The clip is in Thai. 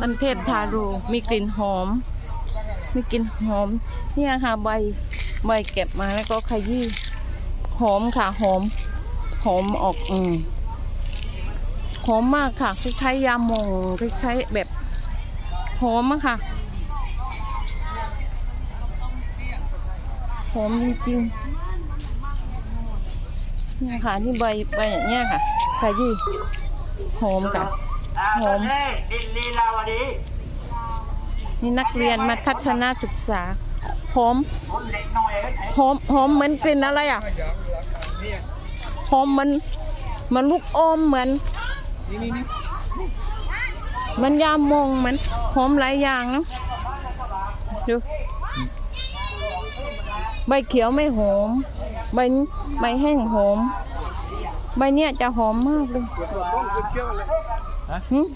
มันเทพทารูมีกลิ่นหอม มีกลิ่นหอม เนี่ยค่ะใบใบเก็บมาแล้วก็ขยี้หอมค่ะหอม หอมออกอืมหอมมากค่ะคล้ายๆยาหมองคล้ายๆแบบหอมอะค่ะหอมจริงๆเนี่ยค่ะนี่ใบใบอย่างเงี้ยค่ะขยี้หอมค่ะ หอมดินลีลาวดีนี่นักเรียนมาทัศนศึกษาหอมคนเด็กหน่อยไอ้หอมหอมเหมือนกลิ่นอะไรอะหอมเหมันเหมันลูกอมเหมือนนี่นี่นี่เหมันยามองเหมือนหอมหลายอย่างเนอะดูใบเขียวไม่หอมใบใบแห้งหอม ใบเนี้ยจะหอมมากเลยหึ